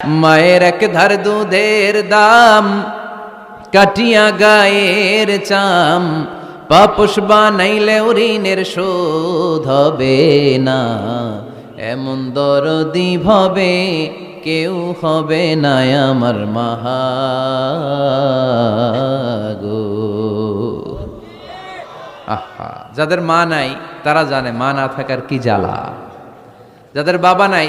মায়ের এক ধার দুধের দাম, কাটিয়া গায়ের চাম। পাপুষ বানাইলে ঋণের শোধ হবে না, এমন দরদি ভবে কেউ হবে না আমার মাহাগো। আহা, যাদের মা নাই, তারা জানে মা না থাকার কি জ্বালা। যাদের বাবা নাই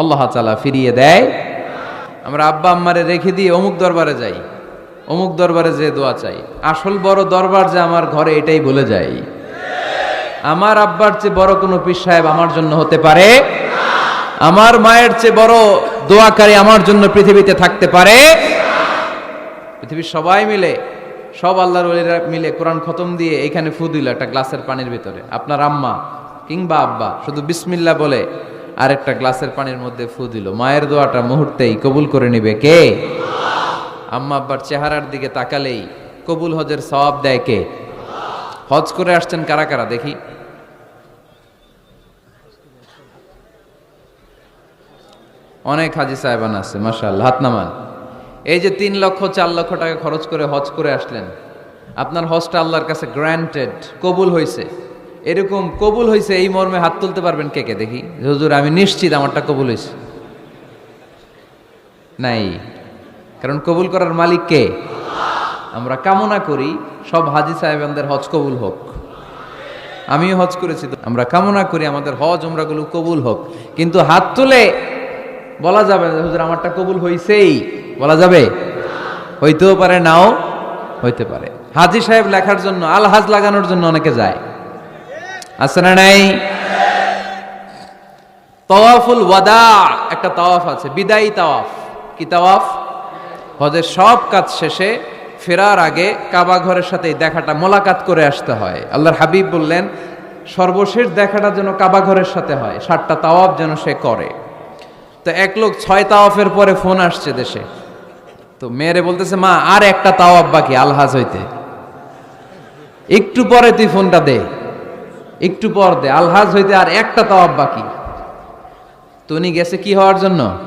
আল্লাহ তালা ফিরিয়ে দেয়। আমরা আব্বা আম্মারে রেখে দিয়ে অমুক দরবারে যাই, অমুক দরবারে যে দোয়া চাই। আসল বড় দরবার যে আমার ঘরে এটাই বলে যাই আমার আব্বার চেয়ে বড় কোনো পীর সাহেব আমার জন্য হতে পারে? আমার মায়ের চেয়ে বড় দোয়াকারী আমার জন্য পৃথিবীতে থাকতে পারে? পৃথিবীর সবাই মিলে, সব আল্লাহর মিলে কোরআন খতম দিয়ে এখানে ফু দিল একটা গ্লাসের পানির ভিতরে। আপনার আম্মা কিংবা আব্বা, শুধু বিসমিল্লা বলে আরেকটা গ্লাসের পানির মধ্যে ফু দিল। মায়ের দোয়াটা মুহূর্তেই কবুল করে নিবে কে? আম্মা আব্বার চেহারার দিকে তাকালেই কবুল হজের সওয়াব দেয় কে? হজ করে আসছেন কারা কারা দেখি? অনেক হাজি সাহেবান আছে, মাশাআল্লাহ, হাত নামান। এই যে তিন লক্ষ, চার লক্ষ টাকা খরচ করে হজ করে আসলেন, আপনার হজটা আল্লাহর কাছে গ্র্যান্টেড কবুল হয়েছে এরকম কবুল হয়েছে এই মর্মে হাত তুলতে পারবেন কে কে? দেখি। হুজুর, আমি নিশ্চিত আমারটা কবুল হয়েছে নাই। কারণ কবুল করার মালিক কে? আমরা কামনা করি সব হাজি সাহেবানদের হজ কবুল হোক। আমিও হজ করেছি আমরা কামনা করি আমাদের হজ উমরাগুলো কবুল হোক। কিন্তু হাত তুলে বলা যাবে হুজুর, আমারটা কবুল হইছেই। বলা যাবে? হইতেও পারে, নাও হইতে পারে। হাজি সাহেব লেখার জন্য, আলহাজ লাগানোর জন্য অনেকে যায়। আছে ওয়াদা, একটা তাওয়াফ আছে, বিদায়ী তাওয়াফ। কি তাওয়াফ? সব কাজ শেষে ফেরার আগে কাবা সাথে দেখাটা, মোলাকাত করে আসতে হয়। আল্লাহর হাবিব বললেন, সর্বশেষ দেখাটা যেন কাবা ঘরের সাথে হয় ষাটটা তাওয়াফ যেন সে করে। তো এক লোক ছয় তাওয়াফের পরে ফোন আসছে দেশে। তো মেয়েরে বলতেছে, মা, আর একটা তাওয়াফ বাকি, আলহাজ হইতে। একটু পরে তুই ফোনটা দে। একটু পর দে আলহাজ হইতে আর একটা তাওয়াফ বাকি। তো উনি গেছে কি হওয়ার জন্য?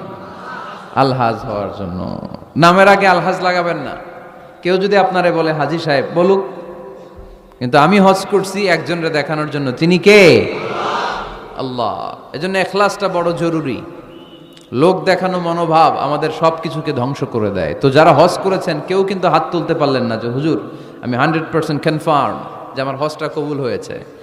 আলহাজ হওয়ার জন্য। নামের আগে আলহাজ লাগাবেন না। কেউ যদি আপনারে বলে, হাজি সাহেব, বলুক। কিন্তু আমি হজ করছি একজনরে দেখানোর জন্য। তিনি কে? আল্লাহ। এজন্য এখলাসটা বড় জরুরি। লোক দেখানো মনোভাব আমাদের সব কিছুকে ধ্বংস করে দেয়। তো যারা হজ করেছেন, কেউ কিন্তু হাত তুলতে পারলেন না যে, হুজুর, আমি হান্ড্রেড পার্সেন্ট কনফার্ম যে আমার হজটা কবুল হয়েছে।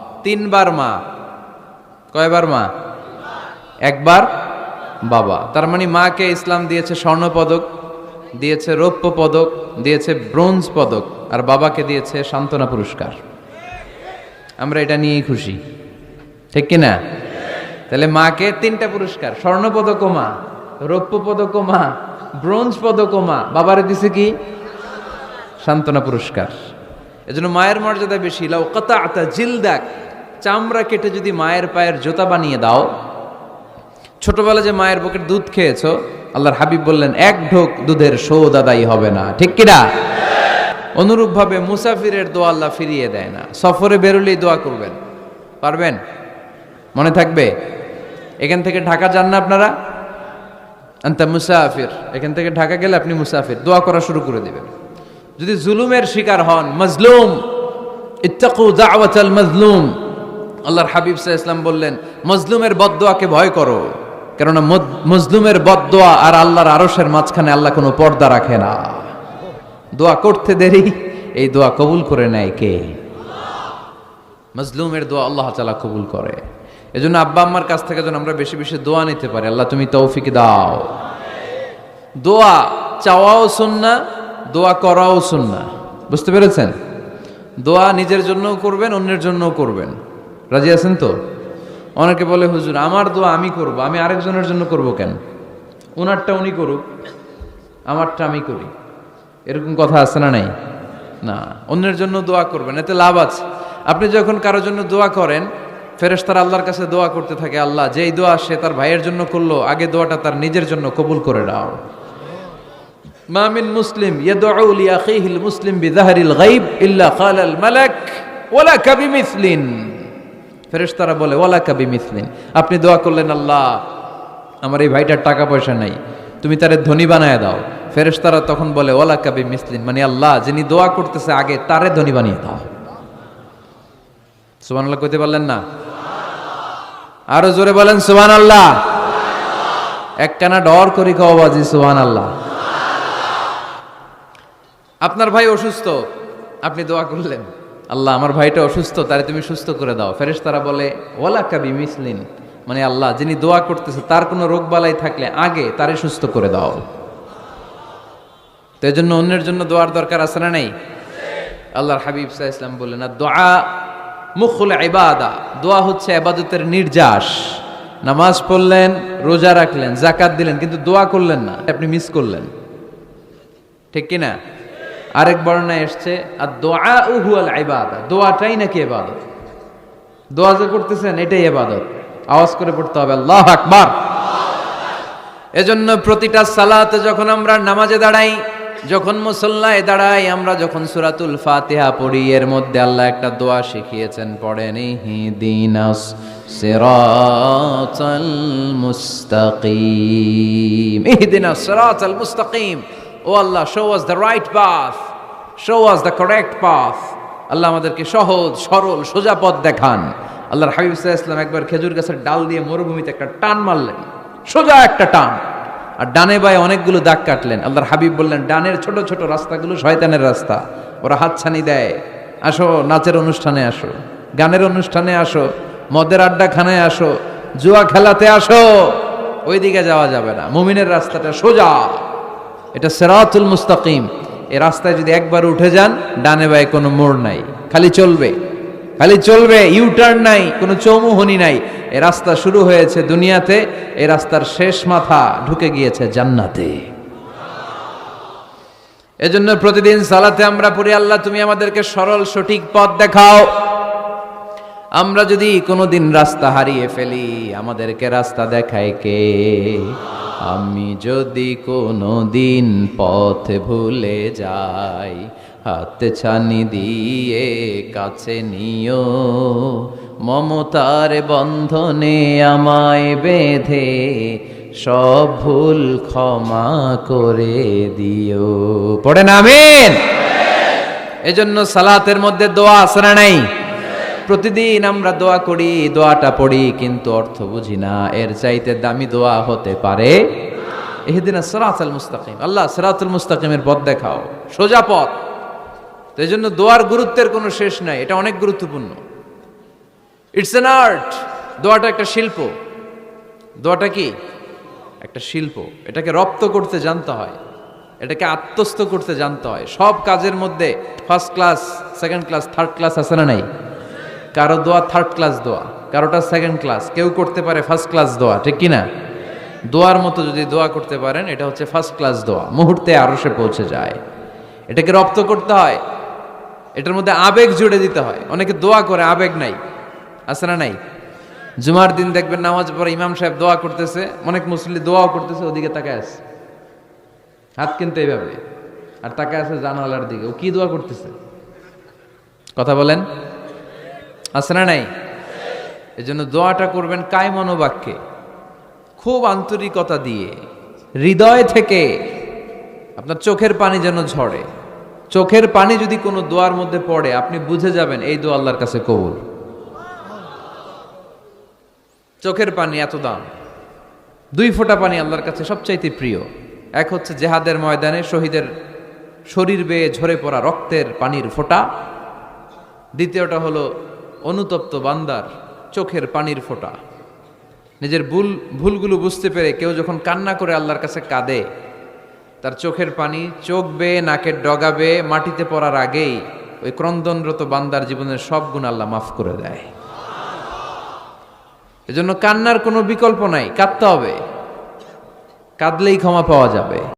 তিনবার মা। কয়বার মা? একবার বাবা। তার মানে মাকে ইসলাম দিয়েছে স্বর্ণ পদক, দিয়েছে রৌপ্য পদক, দিয়েছে ব্রোঞ্জ পদক, আর বাবাকে দিয়েছে সান্ত্বনা পুরস্কার। আমরা এটা নিয়েই খুশি। ঠিক কিনা তাহলে মাকে তিনটা পুরস্কার, স্বর্ণ পদক মা, রৌপ্য পদক মা, ব্রোঞ্জ পদক মা। বাবারে দিছে কি? সান্ত্বনা পুরস্কার। এজন্য মায়ের মর্যাদা বেশি। লাউ কতা আতা জিলদাক। চামড়া কেটে যদি মায়ের পায়ের জোতা বানিয়ে দাও ছোটবেলা যে মায়ের বুকের দুধ খেয়েছো, আল্লাহর হাবিব বললেন, এক ঢোক দুধের সৌদ আদায়ী হবে না। ঠিক কিনা অনুরূপভাবে মুসাফিরের দোয়া আল্লাহ ফিরিয়ে দেয় না। সফরে বেরোলেই দোয়া করবেন। পারবেন? মনে থাকবে? এখান থেকে ঢাকা যান না আপনারা? আন্তা মুসাফির। এখান থেকে ঢাকা গেলে আপনি মুসাফির। দোয়া করা শুরু করে দেবেন। যদি জুলুমের শিকার হন, মজলুম। ইত্তাকু দাওয়াতাল মজলুম। আল্লাহর হাবিব আলাইহি ইসলাম বললেন, মজলুমের বদদোয়াকে ভয় করো, কেননা মজলুমের বদদোয়া আর আল্লাহর আরসের মাঝখানে আল্লাহ কোনো পর্দা রাখে না। দোয়া করতে দেরি, এই দোয়া কবুল করে নেয় কে? মজলুমের দোয়া আল্লাহ তালা কবুল করে। এজন্য আব্বা আম্মার কাছ থেকে যেন আমরা বেশি বেশি দোয়া নিতে পারি। আল্লাহ তুমি তৌফিক দাও। দোয়া চাওয়াও শুননা দোয়া করাও শুননা বুঝতে পেরেছেন? দোয়া নিজের জন্যও করবেন, অন্যের জন্যও করবেন। রাজি আছেন তো? অনেকে বলে, হুজুর, আমার দোয়া আমি করব, আমি আরেকজনের জন্য করব কেন? ওনারটা উনি করুক, আমারটা আমি করি। এরকম কথা আছে না নাই? না, অন্যের জন্য দোয়া করবেন, এতে লাভ আছে। আপনি যখন কারোর জন্য দোয়া করেন, ফেরেশতারা আল্লাহর কাছে দোয়া করতে থাকে, আল্লাহ, যেই দোয়া সে তার ভাইয়ের জন্য করল, আগে দোয়াটা তার নিজের জন্য কবুল করে দাও মামিন মুসলিম মুসলিম ইল্লা ক্বালাল মালাক ফেরেশতারা বলে ওলা কাবি কাবিমিসলিন আপনি দোয়া করলেন আল্লাহ, আমার এই ভাইটার টাকা পয়সা নাই, তুমি তারে ধনী বানায় দাও। ফেরেশতারা তখন বলে ওলা কাবি মিসলিন মানে আল্লাহ, যিনি দোয়া করতেছে আগে, তারে ধনী বানিয়ে দাও। সুবান আল্লাহ কইতে পারলেন না? আরও জোরে বলেন, সুবহানাল্লাহ। একখানা ডর করি খাওয়া বাজি, সুবহানাল্লাহ। আপনার ভাই অসুস্থ, আপনি দোয়া করলেন। আল্লাহ, আমার ভাইটা অসুস্থ, তারে তুমি সুস্থ করে দাও। ফেরেস তারা বলে ওলা কাবি মিসলিন মানে আল্লাহ, যিনি দোয়া করতেছে, তার কোনো রোগ বালাই থাকলে আগে তারে সুস্থ করে দাও। তো জন্য অন্যের জন্য দোয়ার দরকার আছে না নাই? আল্লাহর হাবিব সাহা ইসলাম বললেন, না, দোয়া মুখুল ইবাদা, দোয়া হচ্ছে আবাদতের নির্যাস। নামাজ পড়লেন, রোজা রাখলেন জাকাত দিলেন, কিন্তু দোয়া করলেন না, আপনি মিস করলেন। ঠিক কি না আরেক বর্ণায় এসছে আর দোয়া উহুয়াল ইবাদা দোয়াটাই নাকি ইবাদত? দোয়া যে করতেছেন, এটাই এবাদত আওয়াজ করে পড়তে হবে, আল্লাহ আকবার! এজন্য প্রতিটা সালাতে যখন আমরা নামাজে দাঁড়াই, যখন মুসল্লায় দাঁড়াই, আমরা যখন সুরাতুল ফাতিহা পড়ি, এর মধ্যে আল্লাহ একটা দোয়া শিখিয়েছেন, পড়েন ইহদিনাস সিরাতাল মুস্তাকিম। ইহদিনাস সিরাতাল মুস্তাকিম। O Allah show us the right path show us the correct path Allah আমাদেরকে সহজ, সরল, সোজা পথ দেখান। আল্লাহর হাবিব ইসলাম একবার খেজুর গাছের ডাল দিয়ে মরুভূমিতে একটা টান মারলেন। সোজা একটা টান। আর ডানে বায়ে অনেকগুলো দাগ কাটলেন। আল্লাহর হাবিব বললেন, ডানের ছোট ছোট রাস্তাগুলো শয়তানের রাস্তা। ওরা হাতছানি দেয়। আসো, নাচের অনুষ্ঠানে আসো। গানের অনুষ্ঠানে আসো। মদের আড্ডাখানায় আসো। জুয়া খেলাতে আসো। ওইদিকে যাওয়া যাবে না। মুমিনের রাস্তাটা সোজা। এটা সেরাতুল মুস্তাকিম। এই রাস্তায় যদি একবার উঠে যান, ডানে বায়ে কোনো মোড় নাই। খালি চলবে। খালি চলবে, ইউটার্ন নাই, কোনো চৌমুহনি নাই। এই রাস্তা শুরু হয়েছে দুনিয়াতে, এই রাস্তার শেষ মাথা ঢুকে গিয়েছে জান্নাতে। এজন্য প্রতিদিন সালাতে আমরা পড়ি, আল্লাহ, তুমি আমাদেরকে সরল, সঠিক পথ দেখাও। আমরা যদি কোনোদিন রাস্তা হারিয়ে ফেলি, আমাদেরকে রাস্তা দেখায় কে? আমি যদি কোনো দিন পথ ভুলে যাই, হাতে ছানি দিয়ে কাছে নিও। মমতার বন্ধনে আমায় বেঁধে সব ভুল ক্ষমা করে দিও। পড়েন আমিন। এজন্য সালাতের মধ্যে দোয়া না নাই? প্রতিদিন আমরা দোয়া করি, দোয়াটা পড়ি, কিন্তু অর্থ বুঝি না। এর চাইতে দামি দোয়া হতে পারে এদিন সরাতুল মুস্তাকিম। আল্লাহ সরাতুল মুস্তাকিমের পথ দেখাও, সোজা পথ। তো এই জন্য দোয়ার গুরুত্বের কোনো শেষ নাই, এটা অনেক গুরুত্বপূর্ণ। ইটস এন আর্ট দোয়াটা একটা শিল্প। দোয়াটা কি? একটা শিল্প। এটাকে রপ্ত করতে জানতে হয়। এটাকে আত্মস্থ করতে জানতে হয়। সব কাজের মধ্যে first class second class third class আছে না নাই? কারও দোয়া থার্ড ক্লাস দোয়া, কারোটা সেকেন্ড ক্লাস কেউ করতে পারে ফার্স্ট ক্লাস দোয়া, ঠিক কি না দোয়ার মতো যদি দোয়া করতে পারেন, এটা হচ্ছে ফার্স্ট ক্লাস দোয়া, মুহূর্তে আরও সে পৌঁছে যায়। এটাকে রপ্ত করতে হয়, এটার মধ্যে আবেগ জুড়ে দিতে হয়। অনেকে দোয়া করে, আবেগ নাই। আছে না নাই? জুমার দিন দেখবেন নামাজ পরে ইমাম সাহেব দোয়া করতেছে, অনেক মুসলি দোয়াও করতেছে, ওদিকে তাকায় আছে। হাত কিন্তু এইভাবে। আর তাকায় আছে জানালার দিকে। ও কি দোয়া করতেছে? কথা বলেন। আছে না নাই? এই জন্য দোয়াটা করবেন কায় মনোবাক্যে খুব আন্তরিকতা দিয়ে, হৃদয় থেকে। আপনার চোখের পানি যেন ঝরে। চোখের পানি যদি কোনো দোয়ার মধ্যে পড়ে, আপনি বুঝে যাবেন এই দোয়া আল্লাহর কাছে কবুল। চোখের পানি এত দাম। দুই ফোঁটা পানি আল্লাহর কাছে সবচাইতে প্রিয়। এক হচ্ছে জেহাদের ময়দানে শহীদের শরীর বেয়ে ঝরে পড়া রক্তের পানির ফোঁটা। দ্বিতীয়টা হলো অনুতপ্ত বান্দার চোখের পানির ফোঁটা। নিজের ভুল, ভুলগুলো বুঝতে পেরে কেউ যখন কান্না করে আল্লাহর কাছে কাঁদে, তার চোখের পানি চোখ বেয়ে নাকের ডগা বেয়ে মাটিতে পড়ার আগেই ওই ক্রন্দনরত বান্দার জীবনের সব গুণ আল্লাহ মাফ করে দেয়। এজন্য কান্নার কোনো বিকল্প নাই, কাঁদতে হবে। কাঁদলেই ক্ষমা পাওয়া যাবে।